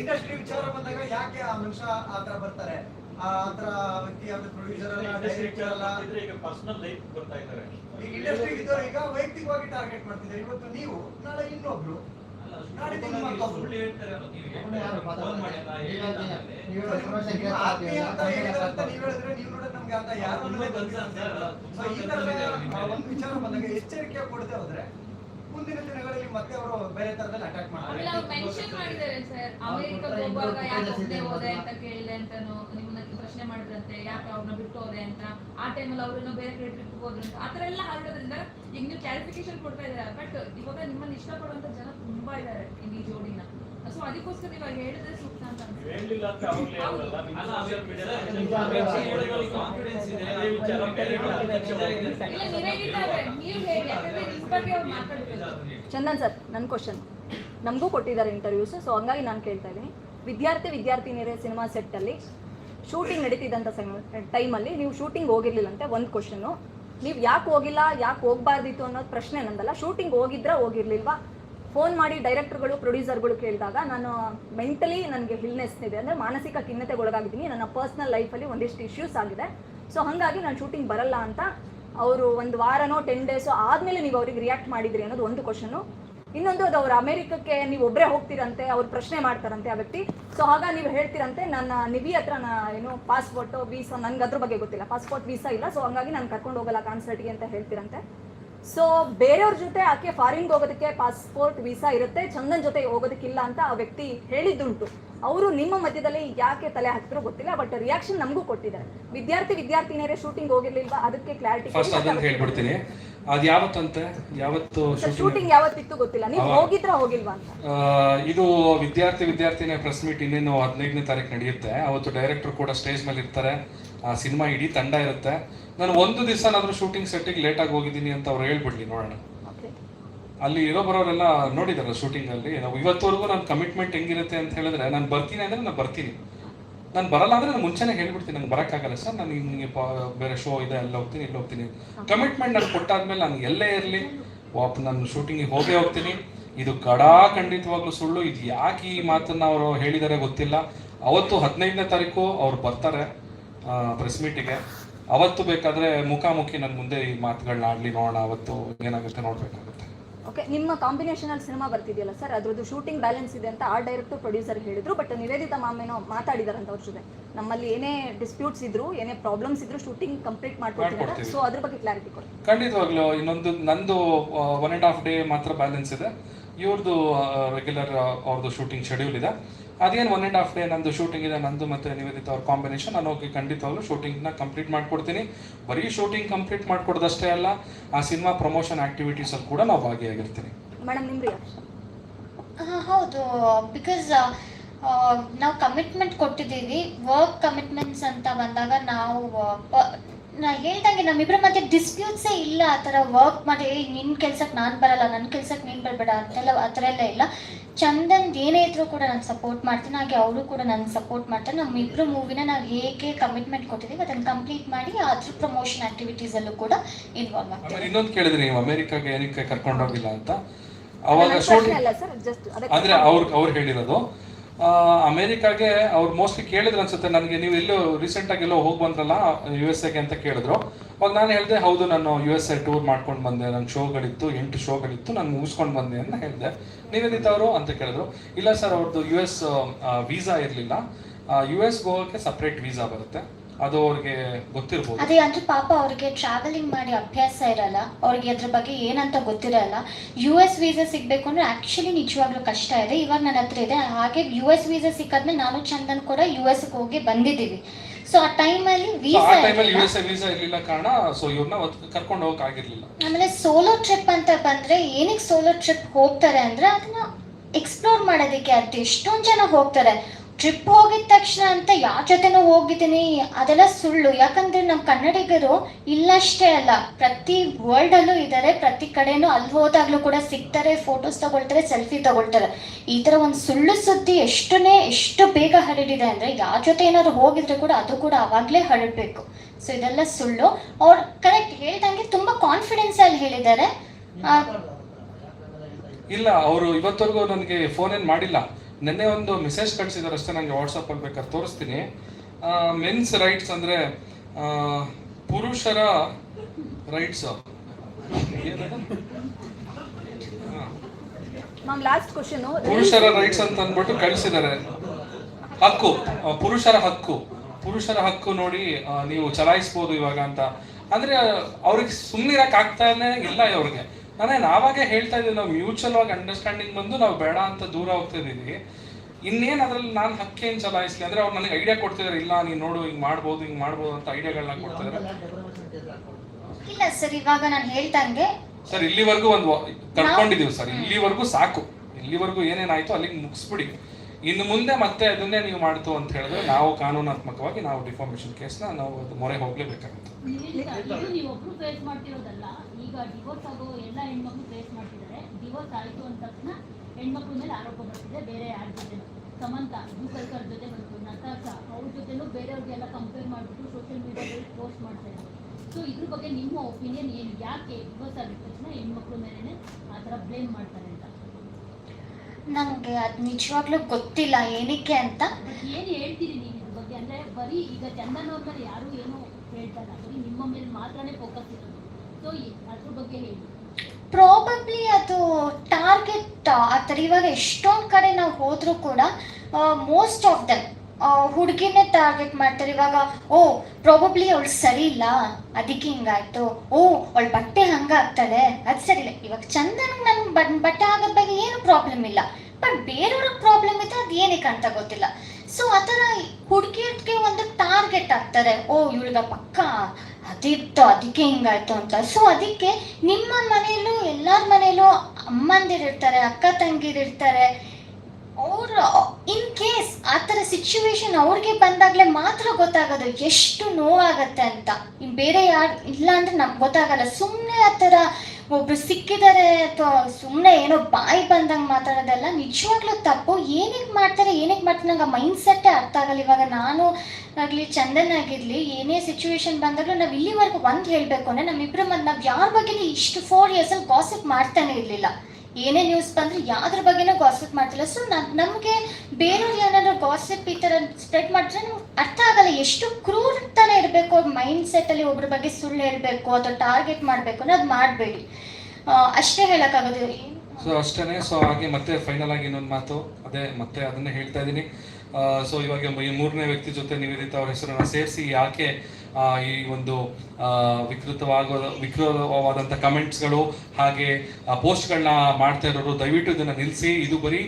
[SPEAKER 7] ಇಂಡಸ್ಟ್ರಿ ವಿಚಾರ ಬಂದಾಗ ಯಾಕೆ ಆ ಮನುಷ್ಯ ಆತರ ಬರ್ತಾರೆ? ಆ ತರ ವ್ಯಕ್ತಿ ಆದ್ರೆ ಪ್ರೊಡ್ಯೂಸರ್ ಅಲ್ಲ ಡೈರೆಕ್ಟರ್ ಅಲ್ಲ.
[SPEAKER 1] ಈಗ ಪರ್ಸನಲ್ ಲೈಫ್ ಬರ್ತಾ ಇದ್ದಾರೆ.
[SPEAKER 7] ಈಗ ಇಂಡಸ್ಟ್ರಿ ಇದ್ದವ್ರು ಈಗ ವೈಯಕ್ತಿಕವಾಗಿ ಟಾರ್ಗೆಟ್ ಮಾಡ್ತಿದ್ದಾರೆ. ಇವತ್ತು ನೀವು ನಾಳೆ ಇನ್ನೊಬ್ರು ವಿಚಾರ ಬಂದಾಗ ಎಚ್ಚರಿಕೆ ಕೊಡದೆ ಹೋದ್ರೆ ಮುಂದಿನ ದಿನಗಳಲ್ಲಿ ಮತ್ತೆ ಅವರು ಬೇರೆ ತರದಲ್ಲಿ ಅಟ್ಯಾಕ್ ಮಾಡ್ತಾರೆ.
[SPEAKER 8] ಅವ್ರು ಮೆನ್ಷನ್ ಮಾಡಿದ್ದಾರೆ ಸರ್ ಅಮೆರಿಕಕ್ಕೆ ಹೋಗುವಾಗ ಯಾಕೆ ಒಬ್ಬನೇ ಹೋದೆ ಅಂತ ಕೇಳಿದೆ ಅಂತಾನು, ನಿಮ್ಮನ್ನ ಪ್ರಶ್ನೆ ಮಾಡಿದ್ರಂತೆ, ಯಾಕೆ ಅವ್ರನ್ನ ಬಿಟ್ಟು ಹೋದೆ ಅಂತ. ಆ ಟೈಮಲ್ಲಿ ಅವ್ರನ್ನ ಬೇರೆ ಕಡೆ ಟ್ರಿಪ್ ಹೋದ್ರು ಅಂತ. ಆತರ ಎಲ್ಲ ಹರಡೋದ್ರಿಂದ ಈಗ ನೀವು ಕ್ಲಾರಿಫಿಕೇಶನ್ ಕೊಡ್ತಾ ಇದ್ದಾರೆ? ಬಟ್ ಇವಾಗ ನಿಮ್ಮನ್ನ ಇಷ್ಟಪಡುವಂತ ಜನ ತುಂಬಾ ಇದ್ದಾರೆ ಈ ಜೋಡಿನ. ಸೊ ಅದಕ್ಕೋಸ್ಕರ ನೀವು ಹೇಳಿದ್ರೆ ಸೂಕ್ತ ಅಂತ
[SPEAKER 1] ನೀವು
[SPEAKER 8] ಅನ್ಸುತ್ತೆ.
[SPEAKER 1] ಹೇಳಿಲ್ಲ ಅಂತ ಅವ್ರಿಗೆ ಹೇಳಲ್ಲ
[SPEAKER 6] ಅಲ್ಲ,
[SPEAKER 1] social
[SPEAKER 6] ಅವ್ರಿಗೆ
[SPEAKER 1] media
[SPEAKER 6] ಸರ್,
[SPEAKER 1] ದಲ್ಲಿ
[SPEAKER 6] ನಿಮ್ಗೆ ಆ ವ್ಯಕ್ತಿ ಹೇಳೋದ್ರಲ್ಲಿ ಇದೆ.
[SPEAKER 1] ಅದೇ ವಿಚಾರ
[SPEAKER 8] ಇಲ್ಲ ನೀವೇಗಿದ್ದಾರೆ ನೀವು ಹೇಳಿ ಯಾಕಂದ್ರೆ ನಿಮ್ ಬಗ್ಗೆ ಅವ್ರು ಮಾತಾಡ್ಬೇಕು.
[SPEAKER 9] ಚಂದನ್ ಸರ್ ನನ್ನ ಕ್ವಶನ್ ನಮಗೂ ಕೊಟ್ಟಿದ್ದಾರೆ ಇಂಟರ್ವ್ಯೂಸ್ ಸೊ ಹಂಗಾಗಿ ನಾನು ಕೇಳ್ತಾ ಇದ್ದೀನಿ. ವಿದ್ಯಾರ್ಥಿ ವಿದ್ಯಾರ್ಥಿನಿಯರೇ ಸಿನಿಮಾ ಸೆಟ್ಟಲ್ಲಿ ಶೂಟಿಂಗ್ ನಡೀತಿದ್ದಂಥ ಟೈಮಲ್ಲಿ ನೀವು ಶೂಟಿಂಗ್ ಹೋಗಿರ್ಲಿಲ್ಲಂತೆ? ಒಂದು ಕ್ವಶನು ನೀವು ಯಾಕೆ ಹೋಗಿಲ್ಲ ಯಾಕೆ ಹೋಗ್ಬಾರ್ದಿತ್ತು ಅನ್ನೋದು ಪ್ರಶ್ನೆ ನಂದಲ್ಲ. ಶೂಟಿಂಗ್ ಹೋಗಿದ್ರಾ ಹೋಗಿರ್ಲಿಲ್ವಾ? ಫೋನ್ ಮಾಡಿ ಡೈರೆಕ್ಟರ್ಗಳು, ಪ್ರೊಡ್ಯೂಸರ್ಗಳು ಕೇಳಿದಾಗ ನಾನು ಮೆಂಟಲಿ ನನಗೆ ಹಿಲ್ನೆಸ್ ಇದೆ. ಅಂದರೆ ಮಾನಸಿಕ ಖಿನ್ನತೆಗೆ ಒಳಗಾಗಿದ್ದೀನಿ ನನ್ನ ಪರ್ಸ್ನಲ್ ಲೈಫಲ್ಲಿ ಒಂದಿಷ್ಟು ಇಶ್ಯೂಸ್ ಆಗಿದೆ. ಸೊ ಹಾಗಾಗಿ ನಾನು ಶೂಟಿಂಗ್ ಬರಲ್ಲ ಅಂತ ಅವರು ಒಂದು ವಾರನೋ ಟೆನ್ ಡೇಸೋ ಆದಮೇಲೆ ನೀವು ಅವ್ರಿಗೆ ರಿಯಾಕ್ಟ್ ಮಾಡಿದ್ರಿ ಅನ್ನೋದು ಒಂದು ಕ್ವಶನು ಇನ್ನೊಂದು ಅದು ಅವ್ರು ಅಮೆರಿಕಕ್ಕೆ ನೀವು ಒಬ್ಬರೇ ಹೋಗ್ತೀರಂತೆ, ಅವ್ರು ಪ್ರಶ್ನೆ ಮಾಡ್ತಾರಂತೆ ಆ ವ್ಯಕ್ತಿ. ಸೊ ಆಗ ನೀವು ಹೇಳ್ತೀರಂತೆ, ನನ್ನ ನಿವಿ ಹತ್ರ ನಾನು ಏನು ಪಾಸ್ಪೋರ್ಟು ವೀಸಾ ನನಗೆ ಅದ್ರ ಬಗ್ಗೆ ಗೊತ್ತಿಲ್ಲ. ಪಾಸ್ಪೋರ್ಟ್ ವೀಸಾ ಇಲ್ಲ. ಸೊ ಹಂಗಾಗಿ ನಾನು ಕರ್ಕೊಂಡು ಹೋಗಲ್ಲ ಕಾನ್ಸರ್ಟ್ಗೆ ಅಂತ ಹೇಳ್ತೀರಂತೆ. ಸೊ ಬೇರೆಯವ್ರ ಜೊತೆ ಆಕೆ ಫಾರಿನ್ಗೆ ಹೋಗೋದಕ್ಕೆ ಪಾಸ್ಪೋರ್ಟ್ ವೀಸಾ ಇರುತ್ತೆ ಚಂದನ್ ಜೊತೆ ಹೋಗೋದಕ್ಕಿಲ್ಲ ಅಂತ ಆ ವ್ಯಕ್ತಿ ಹೇಳಿದ್ದುಂಟು. ಅವರು ನಿಮ್ಮ ಮಧ್ಯದಲ್ಲಿ ಯಾಕೆ ತಲೆ ಹಾಕಿದ್ರು ಗೊತ್ತಿಲ್ಲ ಬಟ್ ರಿಯಾಕ್ಷನ್ ನಮಗೂ ಕೊಟ್ಟಿದ್ದಾರೆ. ವಿದ್ಯಾರ್ಥಿ ವಿದ್ಯಾರ್ಥಿನಿಯರೇ ಶೂಟಿಂಗ್ ಹೋಗಿರ್ಲಿಲ್ವಾ? ಅದಕ್ಕೆ ಕ್ಲಾರಿಟಿ
[SPEAKER 2] ಫಸ್ಟ್ ಅದನ್ನ ಹೇಳ್ಬಿಡ್ತೀನಿ. ಅದು ಯಾವತ್ತಂತೆ? ಯಾವತ್ತು ಶೂಟಿಂಗ್
[SPEAKER 9] ಯಾವತ್ತಿತ್ತು ಗೊತ್ತಿಲ್ಲ. ನೀವು ಹೋಗಿದ್ರ ಹೋಗಿಲ್ವಾ ಅಂತ?
[SPEAKER 2] ಇದು ವಿದ್ಯಾರ್ಥಿ ವಿದ್ಯಾರ್ಥಿನಿಯ ಪ್ರೆಸ್ ಮೀಟ್ ಇನ್ನೇನು ಹದಿನೈದನೇ ತಾರೀಕು ನಡೆಯುತ್ತೆ. ಅವತ್ತು ಡೈರೆಕ್ಟರ್ ಕೂಡ ಸ್ಟೇಜ್ ಮೇಲೆ ಇರ್ತಾರೆ ಆ ಸಿನಿಮಾ ಇಡೀ ತಂಡ ಇರುತ್ತೆ. ನಾನು ಒಂದು ದಿವಸನಾದ್ರೂ ಶೂಟಿಂಗ್ ಸೆಟ್ಟಿಗೆ ಲೇಟಾಗಿ ಹೋಗಿದ್ದೀನಿ ಅಂತ ಅವ್ರು ಹೇಳ್ಬಿಡ್ಲಿ ನೋಡೋಣ. ಅಲ್ಲಿ ಇರೋ ಬರೋರೆಲ್ಲ ನೋಡಿದಾರೆ ಶೂಟಿಂಗ್ ಅಲ್ಲಿ. ನಾವು ಇವತ್ತವರೆಗೂ ನನ್ನ ಕಮಿಟ್ಮೆಂಟ್ ಹೆಂಗಿರುತ್ತೆ ಅಂತ ಹೇಳಿದ್ರೆ ನಾನು ಬರ್ತೀನಿ ಅಂದ್ರೆ ನಾನು ಬರ್ತೀನಿ. ನಾನು ಬರಲ್ಲ ಅಂದ್ರೆ ನಾನು ಮುಂಚೆನೇ ಹೇಳ್ಬಿಡ್ತೀನಿ ನಂಗೆ ಬರೋಕ್ಕಾಗಲ್ಲ. ಸರ್ ನಾನು ಹಿಂಗೆ ಪ- ಬೇರೆ ಶೋ ಇದೆ ಅಲ್ಲಿ ಹೋಗ್ತೀನಿ ಇಲ್ಲಿ ಹೋಗ್ತೀನಿ. ಕಮಿಟ್ಮೆಂಟ್ ನಾನು ಕೊಟ್ಟಾದ್ಮೇಲೆ ನಾನು ಎಲ್ಲೇ ಇರಲಿ ವಾಪ್ ನಾನು ಶೂಟಿಂಗಿಗೆ ಹೋಗೇ ಹೋಗ್ತೀನಿ. ಇದು ಕಡಾ ಖಂಡಿತವಾಗ್ಲೂ ಸುಳ್ಳು. ಇದು ಯಾಕೆ ಈ ಮಾತನ್ನ ಅವರು ಹೇಳಿದ್ದಾರೆ ಗೊತ್ತಿಲ್ಲ. ಅವತ್ತು ಹದಿನೈದನೇ ತಾರೀಕು ಅವ್ರು ಬರ್ತಾರೆ ಪ್ರೆಸ್ ಮೀಟಿಗೆ ಅವತ್ತು ಬೇಕಾದ್ರೆ ಮುಖಾಮುಖಿ ನನ್ನ ಮುಂದೆ ಈ ಮಾತುಗಳನ್ನ ಆಡ್ಲಿ ನೋಡೋಣ ಅವತ್ತು ಏನಾಗುತ್ತೆ ನೋಡ್ಬೇಕಾಗುತ್ತೆ.
[SPEAKER 9] ಓಕೆ ನಿಮ್ಮ ಕಾಂಬಿನೇಷನ್ ಅಲ್ಲಿ ಸಿನಿಮಾ ಬರ್ತಿದೆಯಲ್ಲ ಸರ್ ಅದ್ರದ್ದು ಶೂಟಿಂಗ್ ಬ್ಯಾಲೆನ್ಸ್ ಇದೆ ಅಂತ ಆ ಡೈರೆಕ್ಟರ್ ಪ್ರೊಡ್ಯೂಸರ್ ಹೇಳಿದ್ರು ಬಟ್ ನಿವೇದಿತ ಮಾಮೇನೋ ಮಾತಾಡಿದಾರಂತ ಅವ್ರ ಜೊತೆ. ನಮ್ಮಲ್ಲಿ ಏನೇ ಡಿಸ್ಪ್ಯೂಟ್ಸ್ ಇದ್ರು ಏನೇ ಪ್ರಾಬ್ಲಮ್ಸ್ ಇದ್ರು ಶೂಟಿಂಗ್ ಕಂಪ್ಲೀಟ್ ಮಾಡ್ಕೊಡ್ತಿದ್ದಾರೆ. ಸೊ ಅದ್ರ ಬಗ್ಗೆ ಕ್ಲಾರಿಟಿ ಕೊಡಿ.
[SPEAKER 2] ಖಂಡಿತವಾಗ್ಲೂ ಇನ್ನೊಂದು ನಂದು ಒನ್ ಅಂಡ್ ಹಾಫ್ ಡೇ ಮಾತ್ರ ಬ್ಯಾಲೆನ್ಸ್ ಇದೆ. ಇವ್ರದ್ದು ರೆಗ್ಯುಲರ್ ಅವ್ರದ್ದು ಶೂಟಿಂಗ್ ಶೆಡ್ಯೂಲ್ ಇದೆ. ಅದೇನು ಒನ್ ಆ್ಯಂಡ್ ಹಾಫ್ ಡೇ ನಂದು ಶೂಟಿಂಗ್ ಇದೆ ನಂದು ಮತ್ತು ನಿವೇದಿತ ಅವ್ರ ಕಾಂಬಿನೇಷನ್ ನಾನು ಹೋಗಿ ಖಂಡಿತವಾಗ್ಲೂ ಶೂಟಿಂಗ್ನ ಕಂಪ್ಲೀಟ್ ಮಾಡ್ಕೊಡ್ತೀನಿ. ಬರೀ ಶೂಟಿಂಗ್ ಕಂಪ್ಲೀಟ್ ಮಾಡಿಕೊಡ್ದಷ್ಟೇ ಅಲ್ಲ ಆ ಸಿನಿಮಾ ಪ್ರಮೋಷನ್ ಆ್ಯಕ್ಟಿವಿಟೀಸಲ್ಲಿ ಕೂಡ ನಾವು ಭಾಗಿಯಾಗಿರ್ತೀನಿ.
[SPEAKER 9] ಮೇಡಮ್ ನಿಮ್ಮ ರಿಯಾಕ್ಷನ್
[SPEAKER 5] ಹೌದು. ಬಿಕಾಸ್ ನಾವು ಕಮಿಟ್ಮೆಂಟ್ ಕೊಟ್ಟಿದ್ದೀವಿ. ವರ್ಕ್ ಕಮಿಟ್ಮೆಂಟ್ಸ್ ಅಂತ ಬಂದಾಗ ನಾವು ನಾ ಹೇಳ್ದಂಗೆ ನಮ್ಮಿಬ್ಬರ ಮಧ್ಯೆ ಡಿಸ್ಪ್ಯೂಟ್ಸೇ ಇಲ್ಲ ಆ ಥರ ವರ್ಕ್ ಮಾಡಿ ನಿನ್ನ ಕೆಲ್ಸಕ್ಕೆ ನಾನು ಬರಲ್ಲ ನನ್ನ ಕೆಲ್ಸಕ್ಕೆ ನೀನು ಬರಬೇಡ ಅಂತೆಲ್ಲ ಆ ಥರ ಎಲ್ಲ ಇಲ್ಲ. ಚಂದನ್ ಏನೇ ಇದ್ರೂ ಕೂಡ ನಾನು ಸಪೋರ್ಟ್ ಮಾಡ್ತೀನಿ. ಹಾಗೆ ಅವರು ಕೂಡ ನನಗೆ ಸಪೋರ್ಟ್ ಮಾಡ್ತಾರೆ. ನಮ್ಮಿಬ್ಬರು ಮೂವಿನ ನಾವು ಹೇಗೆ ಕಮಿಟ್ಮೆಂಟ್ ಕೊಟ್ಟಿದ್ದೀವಿ ಅದನ್ನು ಕಂಪ್ಲೀಟ್ ಮಾಡಿ ಅದ್ರ ಪ್ರಮೋಷನ್ ಆಕ್ಟಿವಿಟೀಸಲ್ಲೂ ಕೂಡ ಇನ್ವಾಲ್ವ್ ಆಗ್ತೀವಿ.
[SPEAKER 2] ಇನ್ನೊಂದು ಕೇಳಿದ್ರೆ ನೀವು ಅಮೆರಿಕಾಗೆ ಏನಕ್ಕೆ ಕರ್ಕೊಂಡೋಗಿಲ್ಲ ಅಂತ? ಅವಾಗ ಅಂದ್ರೆ ಅವ್ರು ಅವ್ರು ಹೇಳಿರೋದು ಅಮೆರಿಕಾಗೆ ಅವ್ರು ಮೋಸ್ಟ್ಲಿ ಕೇಳಿದ್ರು ಅನ್ಸುತ್ತೆ, ನನಗೆ ನೀವು ಎಲ್ಲೋ ರೀಸೆಂಟ್ ಆಗಿ ಎಲ್ಲೋ ಹೋಗಿ ಬಂದ್ರಲ್ಲ ಯು ಎಸ್ ಎಗೆ ಅಂತ ಕೇಳಿದ್ರು. ಅವಾಗ ನಾನು ಹೇಳಿದೆ, ಹೌದು, ನಾನು ಯು ಎಸ್ ಎ ಟೂರ್ ಮಾಡ್ಕೊಂಡು ಬಂದೆ ನನ್ನ ಶೋಗಳಿತ್ತು, ಎಂಟು ಶೋಗಳಿತ್ತು, ನಾನು ಮುಗಿಸ್ಕೊಂಡು ಬಂದೆ ಅಂತ ಹೇಳಿದೆ. ನೀವೇನಿದ್ದವರು ಅಂತ ಕೇಳಿದ್ರು. ಇಲ್ಲ ಸರ್ ಅವ್ರದ್ದು ಯು ಎಸ್ ವೀಸಾ ಇರಲಿಲ್ಲ. ಯು ಎಸ್ ಹೋಗೋಕ್ಕೆ ಸಪ್ರೇಟ್ ವೀಸಾ ಬರುತ್ತೆ. ಅದು ಅವ್ರಿಗೆ ಗೊತ್ತಿರ್ಬೋದು.
[SPEAKER 5] ಅದೇ ಅಂದ್ರೆ ಪಾಪ ಅವ್ರಿಗೆ ಟ್ರಾವೆಲಿಂಗ್ ಮಾಡಿ ಅಭ್ಯಾಸ ಇರಲ್ಲ ಅವ್ರಿಗೆ ಅದ್ರ ಬಗ್ಗೆ ಏನಂತ ಗೊತ್ತಿರಲ್ಲ. ಯು ಎಸ್ ವೀಸಾ ಸಿಗ್ಬೇಕು ಅಂದ್ರೆ ಆಕ್ಚುಲಿ ನಿಜವಾಗ್ಲೂ ಕಷ್ಟ ಇದೆ. ಇವಾಗ ನನ್ನ ಹತ್ರ ಇದೆ. ಹಾಗೆ ಯು ಎಸ್ ವೀಸಾ ಸಿಕ್ಕಾದ್ಮೇಲೆ ನಾನು ಚಂದನ್ ಕೂಡ ಯು ಎಸ್ ಹೋಗಿ ಬಂದಿದ್ದೀವಿ. ಸೊ ಆ ಟೈಮಲ್ಲಿ
[SPEAKER 2] ಅಲ್ಲಿ ಆ
[SPEAKER 5] ವೀಸಾ
[SPEAKER 2] ಟೈಮಲ್ಲಿ ಯು ಎಸ್ ಎ ವೀಸಾ ಇರಲಿಲ್ಲ ಕಾರಣ ಸೊ ಇವ್ರನ್ನ ಕರ್ಕೊಂಡು ಹೋಗಕ್ ಆಗಿರ್ಲಿಲ್ಲ.
[SPEAKER 5] ಆಮೇಲೆ ಸೋಲೋ ಟ್ರಿಪ್ ಅಂತ ಬಂದ್ರೆ ಏನಕ್ಕೆ ಸೋಲೋ ಟ್ರಿಪ್ ಹೋಗ್ತಾರೆ ಅಂದ್ರೆ ಅದನ್ನ ಎಕ್ಸ್ಪ್ಲೋರ್ ಮಾಡೋದಕ್ಕೆ ಅದು ಎಷ್ಟೊಂದು ಜನ ಹೋಗ್ತಾರೆ. ಟ್ರಿಪ್ ಹೋಗಿದ ತಕ್ಷಣ ಅಂತ ಯಾವ ಜೊತೆನೂ ಹೋಗಿದ್ದೀನಿ. ಅದೆಲ್ಲ ಸುಳ್ಳು. ಯಾಕಂದ್ರೆ ನಮ್ಮ ಕನ್ನಡಿಗರು ಇಲ್ಲಷ್ಟೇ ಅಲ್ಲ, ಪ್ರತಿ ವರ್ಲ್ಡ್ ಅಲ್ಲೂ ಇದ್ದಾರೆ ಪ್ರತಿ ಕಡೆನೂ ಅಲ್ಲಿ ಹೋದಾಗ್ಲೂ ಕೂಡ ಸಿಗ್ತಾರೆ ಫೋಟೋಸ್ ತಗೊಳ್ತಾರೆ ಸೆಲ್ಫಿ ತಗೊಳ್ತಾರೆ. ಈ ತರ ಒಂದು ಸುಳ್ಳು ಸುದ್ದಿ ಎಷ್ಟನೇ ಎಷ್ಟು ಬೇಗ ಹರಡಿದೆ ಅಂದ್ರೆ ಯಾವ ಜೊತೆ ಏನಾದ್ರು ಹೋಗಿದ್ರೆ ಕೂಡ ಅದು ಕೂಡ ಅವಾಗ್ಲೇ ಹರಡಬೇಕು. ಸೊ ಇದೆಲ್ಲ ಸುಳ್ಳು. ಅವ್ರು ಕರೆಕ್ಟ್ ಹೇಳ್ದಂಗೆ ತುಂಬಾ ಕಾನ್ಫಿಡೆನ್ಸ್ ಅಲ್ಲಿ ಹೇಳಿದ್ದಾರೆ.
[SPEAKER 2] ಇಲ್ಲ, ಅವರು ಇವತ್ತವರೆಗೂ ನನಗೆ ಫೋನ್ ಏನ್ ಮಾಡಿಲ್ಲ. ನಿನ್ನೆ ಒಂದು ಮೆಸೇಜ್ ಕಳಿಸಿದಾರೆ ಅಷ್ಟೇ ನನಗೆ ವಾಟ್ಸಪ್ಪಲ್ಲಿ ಬೇಕಾದ್ರೆ ತೋರಿಸ್ತೀನಿ. ಮೆನ್ಸ್ ರೈಟ್ಸ್ ಅಂದರೆ ಪುರುಷರ ರೈಟ್ಸ್ ಪುರುಷರ ರೈಟ್ಸ್ ಅಂತ ಅಂದ್ಬಿಟ್ಟು ಕಳಿಸಿದ್ದಾರೆ ಹಕ್ಕು ಪುರುಷರ ಹಕ್ಕು. ಪುರುಷರ ಹಕ್ಕು ನೋಡಿ ನೀವು ಚಲಾಯಿಸ್ಬೋದು ಇವಾಗ ಅಂತ. ಅಂದ್ರೆ ಅವ್ರಿಗೆ ಸುಮ್ಮನಿರಕ್ ಆಗ್ತಾನೆ ಇಲ್ಲ ಅವ್ರಿಗೆ ನಾನೇ ನಾವಾಗೆ ಹೇಳ್ತಾ ಇದ್ದೀವಿ ನಾವು ಮ್ಯೂಚುವಲ್ ಆಗಿ ಅಂಡರ್ಸ್ಟ್ಯಾಂಡಿಂಗ್ ಬಂದು ನಾವು ಬೇಡ ಅಂತ ದೂರ ಹೋಗ್ತಾ ಇದ್ದೀವಿ. ಇನ್ನೇನು ಅದ್ರಲ್ಲಿ ನಾನು ಹಕ್ಕೇನ್ ಚಲಾಯಿಸಲಿ? ಅಂದ್ರೆ ಅವ್ರು ನನಗೆ ಐಡಿಯಾ ಕೊಡ್ತಿದಾರೆ ಇಲ್ಲ ನೀನು ನೋಡು ಹಿಂಗೆ ಮಾಡ್ಬೋದು ಹಿಂಗೆ ಮಾಡ್ಬೋದು ಅಂತ ಐಡಿಯಾಗಳನ್ನ ಕೊಡ್ತಿದಾರೆ.
[SPEAKER 5] ಇಲ್ಲ ಸರ್ ಇವಾಗ ನಾನು ಹೇಳ್ದಂಗೆ
[SPEAKER 2] ಸರ್ ಇಲ್ಲಿವರೆಗೂ ಒಂದು ಕರ್ಕೊಂಡಿದೀವಿ ಸರ್. ಇಲ್ಲಿವರೆಗೂ ಸಾಕು. ಇಲ್ಲಿವರೆಗೂ ಏನೇನಾಯ್ತು ಅಲ್ಲಿಗೆ ಮುಗಿಸ್ಬಿಡಿ. ಇನ್ನು ಮುಂದೆ ಮತ್ತೆ ಅದನ್ನೇ ನೀವು ಮಾಡ್ತು ಅಂತ ಹೇಳಿದ್ರೆ ನಾವು ಕಾನೂನಾತ್ಮಕವಾಗಿ ನಾವು ಡಿಫಾರ್ಮೇಶನ್ ಕೇಸ್ನ ನಾವು ಅದು ಮೊರೆ ಹೋಗ್ಲೇಬೇಕಾಗುತ್ತೆ.
[SPEAKER 10] ಈಗ ಡಿವೋರ್ಸ್ ಆಗೋ ಎಲ್ಲ ಹೆಣ್ಮಕ್ಳು ಫೇಸ್ ಮಾಡ್ತಿದ್ದಾರೆ. ಡಿವೋರ್ಸ್ ಆಯಿತು ಅಂದ ತಕ್ಷಣ ಹೆಣ್ಮಕ್ಳ ಮೇಲೆ ಆರೋಪ ಬರ್ತಿದೆ ಬೇರೆ ಯಾರ ಜೊತೆ? ಸಮಂತ ಭೂಕಲ್ಕರ್ ಜೊತೆ ಬಂತು ನತಾಶ ಅವ್ರ ಜೊತೆನೂ ಬೇರೆಯವ್ರಿಗೆಲ್ಲ ಕಂಪೇರ್ ಮಾಡಿಬಿಟ್ಟು ಸೋಷಿಯಲ್ ಮೀಡಿಯಾದಲ್ಲಿ ಪೋಸ್ಟ್ ಮಾಡ್ತಾರೆ ಸೊ ಇದ್ರ. ಬಗ್ಗೆ ನಿಮ್ಮ ಒಪಿನಿಯನ್ ಏನು? ಯಾಕೆ ಡಿವೋರ್ಸ್ ಆಗಿದ ತಕ್ಷಣ ಹೆಣ್ಮಕ್ಳ ಮೇಲೆ ಆ ಥರ ಬ್ಲೇಮ್ ಮಾಡ್ತಾರೆ ಅಂತ?
[SPEAKER 5] ನನಗೆ ಅದು ನಿಜವಾಗ್ಲೂ ಗೊತ್ತಿಲ್ಲ ಏನಕ್ಕೆ ಅಂತ.
[SPEAKER 10] ಏನು ಹೇಳ್ತೀರಿ ನೀವು ಇದ್ರ ಬಗ್ಗೆ? ಅಂದ್ರೆ ಬರೀ ಈಗ ಚಂದನ್ ಅವ್ರ ಮೇಲೆ ಯಾರು ಏನು ಹೇಳ್ತಾ ಇಲ್ಲ ಬರೀ ನಿಮ್ಮ ಮೇಲೆ ಮಾತ್ರನೇ ಫೋಕಸ್ ಇರೋದು.
[SPEAKER 5] ಪ್ರಾಬಬ್ಲಿ ಅದು ಟಾರ್ಗೆಟ್ ಆ ಥರ ಇವಾಗ ಎಷ್ಟೊಂದು ಕಡೆ ನಾವು ಹೋದರೂ ಕೂಡ ಮೋಸ್ಟ್ ಆಫ್ ದೆಮ್ ಹುಡುಗಿನೇ ಟಾರ್ಗೆಟ್ ಮಾಡ್ತಾರೆ. ಇವಾಗ, ಓ ಪ್ರಾಬಬ್ಲಿ ಅವಳು ಸರಿ ಇಲ್ಲ, ಅದಕ್ಕೆ ಹಿಂಗಾಯ್ತು. ಓ, ಅವಳ ಬಟ್ಟೆ ಹಂಗಾಗ್ತಾಳೆ, ಅದು ಸರಿ ಇಲ್ಲ. ಇವಾಗ ಚಂದನಿಗೆ ನನ್ನ ಬಟ್ಟೆ ಆಗೋದ್ ಬಗ್ಗೆ ಏನು ಪ್ರಾಬ್ಲಮ್ ಇಲ್ಲ. ಬಟ್ ಬೇರೆಯವ್ರಿಗೆ ಪ್ರಾಬ್ಲಮ್ ಇದೆ ಅದು ಏನಕ್ಕೆ ಅಂತ ಗೊತ್ತಿಲ್ಲ. ಸೊ ಆ ಥರ ಹುಡುಗಿಯರ್ಗೆ ಒಂದು ಟಾರ್ಗೆಟ್ ಆಗ್ತಾರೆ ಓ, ಇವಳಿಗ ಪಕ್ಕ, ಅದಿತ್ತು, ಅದಕ್ಕೆ ಹಿಂಗಾಯ್ತು ಅಂತ. ಸೊ ಅದಕ್ಕೆ ನಿಮ್ಮ ಮನೆಯಲ್ಲೂ ಎಲ್ಲರ ಮನೆಯಲ್ಲೂ ಅಮ್ಮಂದಿರಿರ್ತಾರೆ, ಅಕ್ಕ ತಂಗಿರಿರ್ತಾರೆ. ಅವ್ರು ಇನ್ ಕೇಸ್ ಆ ಥರ ಸಿಚುವೇಶನ್ ಅವ್ರಿಗೆ ಬಂದಾಗಲೇ ಮಾತ್ರ ಗೊತ್ತಾಗೋದು ಎಷ್ಟು ನೋವಾಗತ್ತೆ ಅಂತ. ಬೇರೆ ಯಾರು ಇಲ್ಲ ಅಂದ್ರೆ ನಮ್ಗೆ ಗೊತ್ತಾಗಲ್ಲ. ಸುಮ್ಮನೆ ಆ ಥರ ಒಬ್ರು ಸಿಕ್ಕಿದ್ದಾರೆ ಅಥವಾ ಸುಮ್ಮನೆ ಏನೋ ಬಾಯಿ ಬಂದಂಗೆ ಮಾತಾಡೋದೆಲ್ಲ, ನಿಜವಾಗ್ಲೂ ತಪ್ಪು. ಏನಕ್ಕೆ ಮಾಡ್ತಾರೆ ಏನಕ್ಕೆ ಮಾಡ್ತಾರೆ ನಂಗೆ ಮೈಂಡ್ ಸೆಟ್ಟೇ ಅರ್ಥ ಆಗಲ್ಲ. ಇವಾಗ ನಾನು ಆಗಲಿ, ಚಂದನ್ ಆಗಿರಲಿ, ಏನೇ ಸಿಚುವೇಶನ್ ಬಂದಾಗಲೂ ನಾವು ಇಲ್ಲಿವರೆಗೂ ಒಂದು ಹೇಳಬೇಕು ಅಂದರೆ ನಮ್ಮಿಬ್ಬರ ಮತ್ತು ನಾವು ಯಾರ ಬಗ್ಗೆ ಇಷ್ಟು ಫೋರ್ ಇಯರ್ಸಲ್ಲಿ ಗಾಸಿಪ್ ಮಾಡ್ತಾನೆ ಇರಲಿಲ್ಲ. ಏನೇ ನ್ಯೂಸ್ ಬಂದ್ರೆ ಯಾವ್ದ್ರ ಬಗ್ಗೆನೂ ಗಾಸಿಪ್ ಮಾಡ್ತಿಲ್ಲ. ಸೊ ನಮಗೆ ಬೇರೆಯವ್ರು ಏನಾದ್ರು ಗಾಸಿಪ್ ಈ ಥರ ಸ್ಪ್ರೆಡ್ ಮಾಡಿದ್ರೆ ಅರ್ಥ ಆಗಲ್ಲ ಎಷ್ಟು ಕ್ರೂರ್ ತಾನೇ ಇರಬೇಕು ಮೈಂಡ್ ಸೆಟ್ಟಲ್ಲಿ ಒಬ್ರ ಬಗ್ಗೆ ಸುಳ್ಳು ಹೇಳಬೇಕು, ಅಥವಾ ಟಾರ್ಗೆಟ್ ಮಾಡಬೇಕು ಅನ್ನೋದು ಮಾಡಬೇಡಿ. ಅಷ್ಟೇ ಹೇಳೋಕ್ಕಾಗೋದು.
[SPEAKER 2] ಸೊ ಅಷ್ಟೇ ಸೊ ಹಾಗೆ ಮತ್ತೆ ಫೈನಲ್ ಆಗಿ ಇನ್ನೊಂದು ಮಾತು. ಅದೇ, ಮತ್ತೆ ಅದನ್ನೇ ಹೇಳ್ತಾ ಇದ್ದೀನಿ. ಸೊ ಇವಾಗ ಈ ಮೂರನೇ ವ್ಯಕ್ತಿ ಜೊತೆ ನಿವೇದಿತ ಅವ್ರ ಹೆಸರನ್ನ ಸೇರಿಸಿ ಯಾಕೆ ಈ ಒಂದು ವಿಕೃತವಾಗೋ ವಿಕೃತವಾದಂಥ ಕಮೆಂಟ್ಸ್ಗಳು ಹಾಗೆ ಪೋಸ್ಟ್ಗಳನ್ನ ಮಾಡ್ತಾ ಇರೋರು ದಯವಿಟ್ಟು ಇದನ್ನು ನಿಲ್ಲಿಸಿ ಇದು ಬರೀ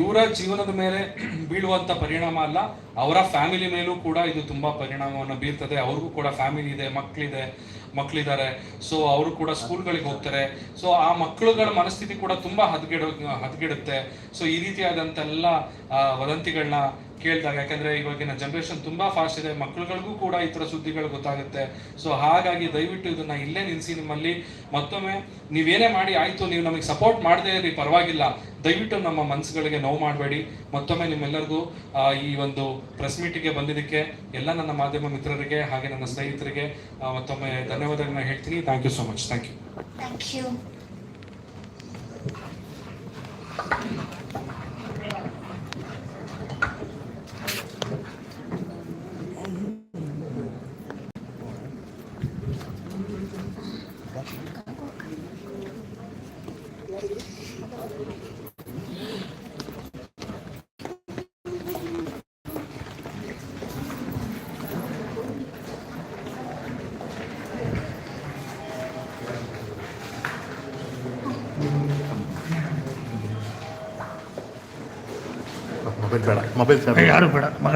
[SPEAKER 2] ಇವರ ಜೀವನದ ಮೇಲೆ ಬೀಳುವಂಥ ಪರಿಣಾಮ ಅಲ್ಲ, ಅವರ ಫ್ಯಾಮಿಲಿ ಮೇಲೂ ಕೂಡ ಇದು ತುಂಬ ಪರಿಣಾಮವನ್ನು ಬೀರ್ತದೆ. ಅವ್ರಿಗೂ ಕೂಡ ಫ್ಯಾಮಿಲಿ ಇದೆ ಮಕ್ಕಳಿದೆ ಮಕ್ಕಳಿದ್ದಾರೆ ಸೊ ಅವರು ಕೂಡ ಸ್ಕೂಲ್ಗಳಿಗೆ ಹೋಗ್ತಾರೆ. ಸೊ ಆ ಮಕ್ಕಳುಗಳ ಮನಸ್ಥಿತಿ ಕೂಡ ತುಂಬ ಹದಗೆಡೋ, ಹದಗೆಡುತ್ತೆ. ಸೊ ಈ ರೀತಿಯಾದಂತೆಲ್ಲ ಎಲ್ಲ ವದಂತಿಗಳನ್ನ ಕೇಳಿದಾಗ, ಯಾಕಂದ್ರೆ ಇವಾಗಿನ ಜನರೇಷನ್ ತುಂಬಾ ಫಾಸ್ಟ್ ಇದೆ ಮಕ್ಕಳುಗಳಿಗೂ ಕೂಡ ಈ ತರ ಸುದ್ದಿಗಳು ಗೊತ್ತಾಗುತ್ತೆ. ಸೊ ಹಾಗಾಗಿ ದಯವಿಟ್ಟು ಇದನ್ನ ಇಲ್ಲೇ ನಿಲ್ಸಿ ನಿಮ್ಮಲ್ಲಿ. ಮತ್ತೊಮ್ಮೆ, ನೀವೇನೇ ಮಾಡಿ ಆಯ್ತು, ನೀವು ನಮಗೆ ಸಪೋರ್ಟ್ ಮಾಡದೇ ಇರಿ, ಪರವಾಗಿಲ್ಲ. ದಯವಿಟ್ಟು ನಮ್ಮ ಮನಸ್ಸುಗಳಿಗೆ ನೋವು ಮಾಡಬೇಡಿ. ಮತ್ತೊಮ್ಮೆ ನಿಮ್ಮೆಲ್ಲರಿಗೂ ಈ ಒಂದು ಪ್ರೆಸ್ ಮೀಟಿಗೆ ಬಂದಿದ್ದಕ್ಕೆ ಎಲ್ಲ ನನ್ನ ಮಾಧ್ಯಮ ಮಿತ್ರರಿಗೆ, ಹಾಗೆ ನನ್ನ ಸ್ನೇಹಿತರಿಗೆ ಮತ್ತೊಮ್ಮೆ ಧನ್ಯವಾದಗಳನ್ನ ಹೇಳ್ತೀನಿ. Thank you so much thank you
[SPEAKER 11] ಬೇಡ. ಮೊಬೈಲ್
[SPEAKER 7] ಯಾರು ಬೇಡ. ಮಗ